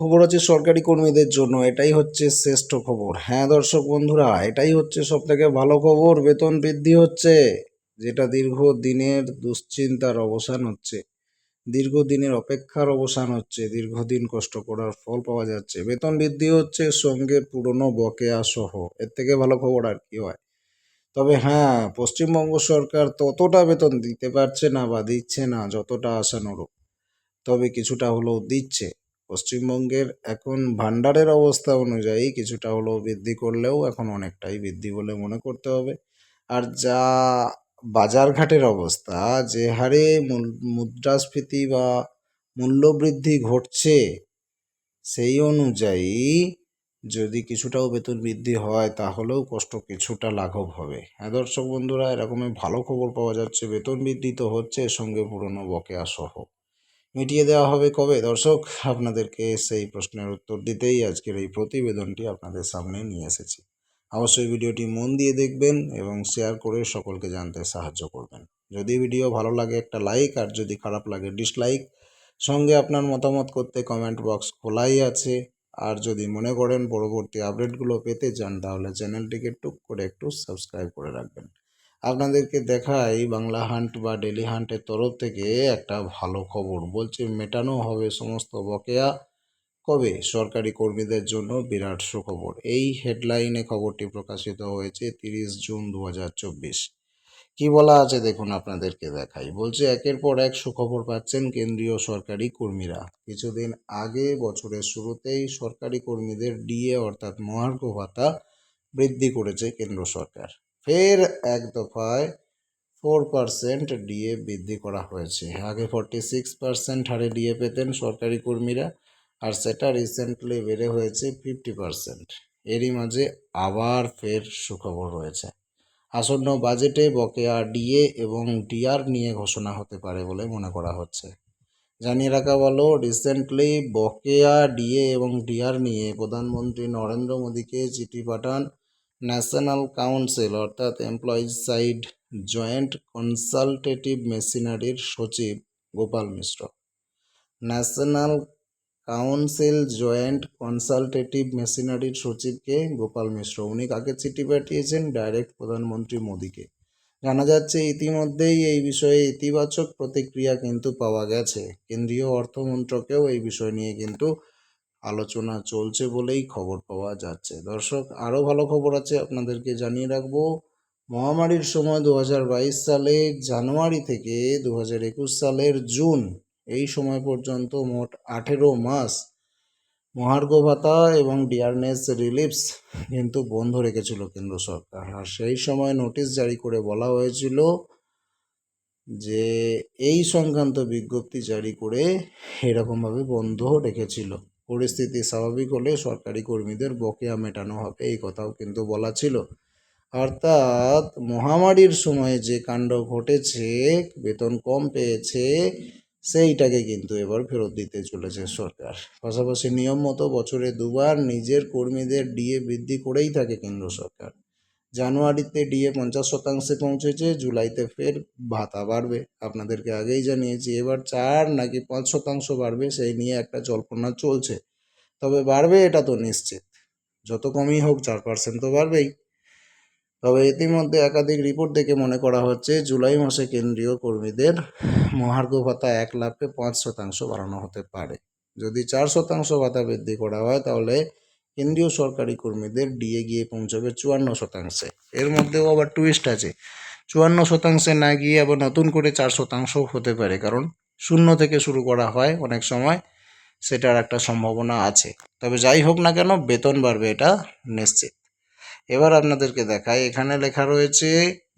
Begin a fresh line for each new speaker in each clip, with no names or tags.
খবর আছে সরকারি কর্মীদের জন্য, এটাই হচ্ছে শ্রেষ্ঠ খবর। হ্যাঁ দর্শক বন্ধুরা, এটাই হচ্ছে সব থেকে ভালো খবর, বেতন বৃদ্ধি হচ্ছে, যেটা দীর্ঘ দিনের দুশ্চিন্তার অবসান হচ্ছে দীর্ঘদিনের অপেক্ষার অবসান হচ্ছে, দীর্ঘদিন কষ্ট করার ফল পাওয়া যাচ্ছে, বেতন বৃদ্ধি হচ্ছে সঙ্গে পুরনো বকেয়া সহ, এর থেকে ভালো খবর আর কি হয়। তবে হ্যাঁ পশ্চিমবঙ্গ সরকার ততটা বেতন দিতে পারছে না বা দিচ্ছে না, যতটা আশানুরূপ, তবে কিছুটা হলেও দিচ্ছে। পশ্চিমবঙ্গের এখন ভান্ডারের অবস্থা অনুযায়ী কিছুটা হলেও বৃদ্ধি করলেও এখন অনেকটাই বৃদ্ধি বলে মনে করতে হবে। আর যা বাজারঘাটের অবস্থা, যে হারে মুদ্রাস্ফীতি বা মূল্যবৃদ্ধি ঘটছে, সেই অনুযায়ী যদি কিছুটাও বেতন বৃদ্ধি হয়, তাহলেও কষ্ট কিছুটা লাঘব হবে। হ্যাঁ দর্শক বন্ধুরা, এরকমই ভালো খবর পাওয়া যাচ্ছে। বেতন বৃদ্ধি তো হচ্ছে সঙ্গে পুরনো বকেয়া সহ। মিটিয়ে দেওয়া হবে কবে? দর্শক, আপনাদেরকে সেই প্রশ্নের উত্তর দিতেই আজকের এই প্রতিবেদনটি আপনাদের সামনে নিয়ে এসেছি। অবশ্যই ভিডিওটি মন দিয়ে দেখবেন এবং শেয়ার করে সকলকে জানতে সাহায্য করবেন। যদি ভিডিও ভালো লাগে, একটা লাইক, আর যদি খারাপ লাগে, ডিসলাইক। সঙ্গে আপনার মতামত করতে কমেন্ট বক্স খোলাই আছে। আর যদি মনে করেন পরবর্তী আপডেটগুলো পেতে চান, তাহলে চ্যানেলটিকে টুক করে একটু সাবস্ক্রাইব করে রাখবেন। আপনাদেরকে দেখাই বাংলা হান্ট বা ডেলি হান্টের তরফ থেকে একটা ভালো খবর। বলছে, মেটানো হবে সমস্ত বকেয়া কবে? সরকারি কর্মীদের জন্য বিরাট সুখবর। এই হেডলাইনে খবরটি প্রকাশিত হয়েছে তিরিশ জুন দু কি বলা আছে দেখুন আপনাদেরকে দেখাই। বলছে, একের পর এক সুখবর পাচ্ছেন কেন্দ্রীয় সরকারি কর্মীরা। কিছুদিন আগে বছরের শুরুতেই সরকারি কর্মীদের ডিএ অর্থাৎ মহার্ঘ ভাতা বৃদ্ধি করেছে কেন্দ্র সরকার। ফের এক দফায় ফোর পার্সেন্ট ডিএ বৃদ্ধি করা হয়েছে। আগে ফর্টি সিক্স পার্সেন্ট হারে ডিএ পেতেন সরকারি কর্মীরা, আর সেটা রিসেন্টলি বেড়ে হয়েছে ফিফটি পার্সেন্ট এরই মাঝে আবার ফের সুখবর রয়েছে। আসন্ন বাজেটে বকেয়া ডিএ এবং ডিআর নিয়ে ঘোষণা হতে পারে বলে মনে করা হচ্ছে। জানিয়ে রাখা ভালো রিসেন্টলি বকেয়া ডিএ এবং ডিআর নিয়ে প্রধানমন্ত্রী নরেন্দ্র মোদীকে চিঠি পাঠান ন্যাশনাল কাউন্সিল, অর্থাৎ এমপ্লয়িজ সাইড জয়েন্ট কনসালটেটিভ মেশিনারির সচিব Gopal Mishra. National council joint consultative মেশিনারির সচিবকে গোপাল মিশ্র। উনি কাকে চিঠি পাঠিয়েছেন? ডাইরেক্ট প্রধানমন্ত্রী মোদীকে। জানা যাচ্ছে, ইতিমধ্যেই এই বিষয়ে ইতিবাচক প্রতিক্রিয়া কিন্তু পাওয়া গেছে। কেন্দ্রীয় অর্থমন্ত্রকেও এই বিষয় নিয়ে কিন্তু আলোচনা চলছে বলেই খবর পাওয়া যাচ্ছে। দর্শক, আরও ভালো খবর আছে আপনাদেরকে জানিয়ে রাখব। মহামারীর সময় দু সালে জানুয়ারি থেকে দু হাজার একুশ সালের জুন এই সময় পর্যন্ত মোট আঠেরো মাস মহার্ঘ ভাতা এবং ডিয়ারনেস রিলিফস কিন্তু বন্ধ রেখেছিল কেন্দ্র সরকার। আর সেই সময় নোটিশ জারি করে বলা হয়েছিল যে এই সংক্রান্ত বিজ্ঞপ্তি জারি করে এরকমভাবে বন্ধ রেখেছিল। পরিস্থিতি স্বাভাবিক হলে সরকারি কর্মীদের বকেয়া মেটানো হবে, এই কথাও কিন্তু বলা ছিল। অর্থাৎ মহামারীর সময়ে যে কাণ্ড ঘটেছে, বেতন কম পেয়েছে, সেইটাকে কিন্তু এবার ফেরত দিতে চলেছে সরকার। পাশাপাশি নিয়ম মতো বছরে দুবার নিজের কর্মীদের ডিএ বৃদ্ধি করেই থাকে কেন্দ্র সরকার। জানুয়ারিতে ডিএ পঞ্চাশ শতাংশে পৌঁছেছে, জুলাইতে ফের ভাতা বাড়বে আপনাদেরকে আগেই জানিয়েছি, এবার চার নাকি পাঁচ শতাংশ বাড়বে, সেই নিয়ে একটা জল্পনা চলছে। তবে বাড়বে এটা তো নিশ্চিত। যত কমই হোক, চার পার্সেন্ট তো বাড়বেই। তবে ইতিমধ্যে একাধিক রিপোর্ট দেখে মনে করা হচ্ছে, জুলাই মাসে কেন্দ্রীয় কর্মীদের মহার্ঘ ভাতা এক লাখে পাঁচ শতাংশ বাড়ানো হতে পারে। যদি চার শতাংশ ভাতা বৃদ্ধি করা হয়, তাহলে কেন্দ্রীয় সরকারি কর্মীদের ডিএ গিয়ে পৌঁছবে চুয়ান্ন শতাংশে। এর মধ্যেও আবার টুইস্ট আছে। চুয়ান্ন শতাংশে না গিয়ে আবার নতুন করে চার শতাংশ হতে পারে, কারণ শূন্য থেকে শুরু করা হয় অনেক সময়, সেটার একটা সম্ভাবনা আছে। তবে যাই হোক না কেন, বেতন বাড়বে এটা নিশ্চিত। এবার আপনাদেরকে দেখায় এখানে লেখা রয়েছে,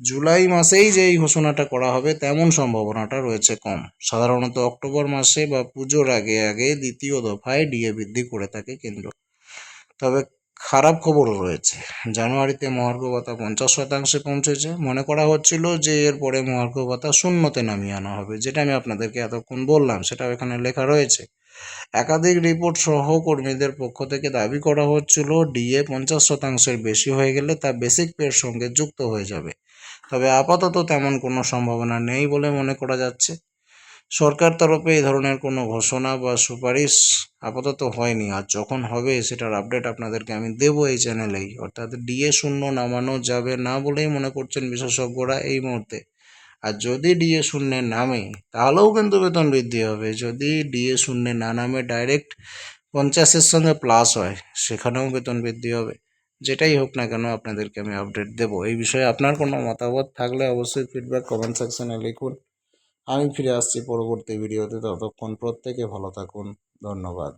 জুলাই মাসেই যে এই ঘোষণাটা করা হবে, তেমন সম্ভাবনাটা রয়েছে কম। সাধারণত অক্টোবর মাসে বা পুজোর আগে আগে দ্বিতীয় দফায় ডিএ বৃদ্ধি করে থাকে কেন্দ্র। তবে খারাপ খবরও রয়েছে। জানুয়ারিতে মহার্ঘ ভাতা পঞ্চাশ শতাংশে পৌঁছেছে। মনে করা হচ্ছিল যে এরপরে মহার্ঘ ভাতা শূন্যতে নামিয়ে আনা হবে, যেটা আমি আপনাদেরকে এতক্ষণ বললাম, সেটাও এখানে লেখা রয়েছে। একাধিক রিপোর্ট সহ কর্মীদের পক্ষ থেকে দাবি করা হচ্ছিল, ডিএ পঞ্চাশ শতাংশের বেশি হয়ে গেলে তা বেসিক পের সঙ্গে যুক্ত হয়ে যাবে। তবে আপাতত তেমন কোনো সম্ভাবনা নেই বলে মনে করা যাচ্ছে। সরকার তরফে এই ধরনের কোনো ঘোষণা বা সুপারিশ আপাতত হয়নি। আর যখন হবে সেটার আপডেট আপনাদেরকে আমি দেবো এই চ্যানেলেই অর্থাৎ ডিএ শূন্য নামানো যাবে না বলেই মনে করছেন বিশেষজ্ঞরা এই মুহূর্তে। আর যদি ডিএ শূন্যে নামে, তাহলেও কিন্তু বেতন বৃদ্ধি হবে। যদি ডিএ শূন্যে না নামে ডাইরেক্ট পঞ্চাশের সঙ্গে প্লাস হয়, সেখানেও বেতন বৃদ্ধি হবে। যেটাই হোক না কেন আপনাদেরকে আমি আপডেট দেবো। এই বিষয়ে আপনার কোনো মতামত থাকলে অবশ্যই ফিডব্যাক কমেন্ট সেকশনে লিখুন। আমি ফিরে আসছি পরবর্তী ভিডিওতে ততক্ষণ প্রত্যেকে ভালো থাকুন। ধন্যবাদ।